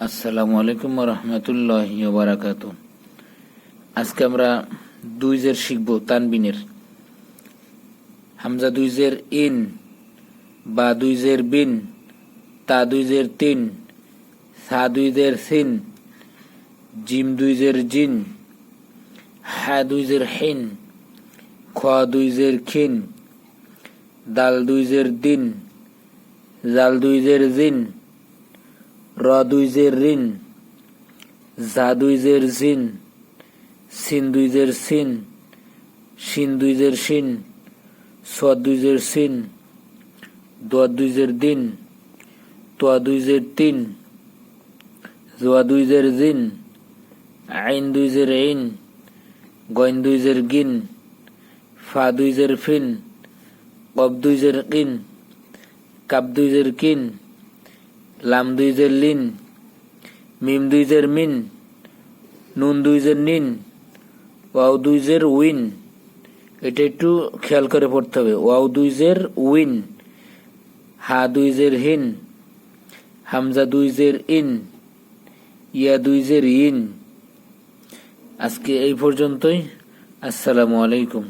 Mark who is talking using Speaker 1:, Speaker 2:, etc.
Speaker 1: আসসালামু আলাইকুম রহমতুল্লাহ বারাকাত আজকে আমরা দুই জের শিখব তানবিনের হামজা দুই জের ইন বা দুই জের বিন তা দুই জের তিন সা দুই জের সিন জিম দুইজের জিন হা দুইজের হিন খ দুই জের খিন দাল দুই জের দিন জাল দুই জের জিন র দুই জের জা দুই জিন সিন দুই সিন শিন দুই শিন সদ দুই সিন দোয়া দুই দিন তোয়া দুই তিন জোয়া দুই জিন আইন দুই জের ইন গইন দুই গিন ফা দুই ফিন কব দুই কিন কাপ দুই কিন লাম দুই জের লিন, মিম দুই জের মিন, নুন দুই জের নিন, ওয়াও দুই জের উইন। এটা একটু খেয়াল করে পড়তে হবে। ওয়াও দুই জের উইন, হা দুই জের হিন, হামজা দুই জের ইন, ইয়া দুই জের ইন। আজকে এই পর্যন্তই। আসসালামু আলাইকুম।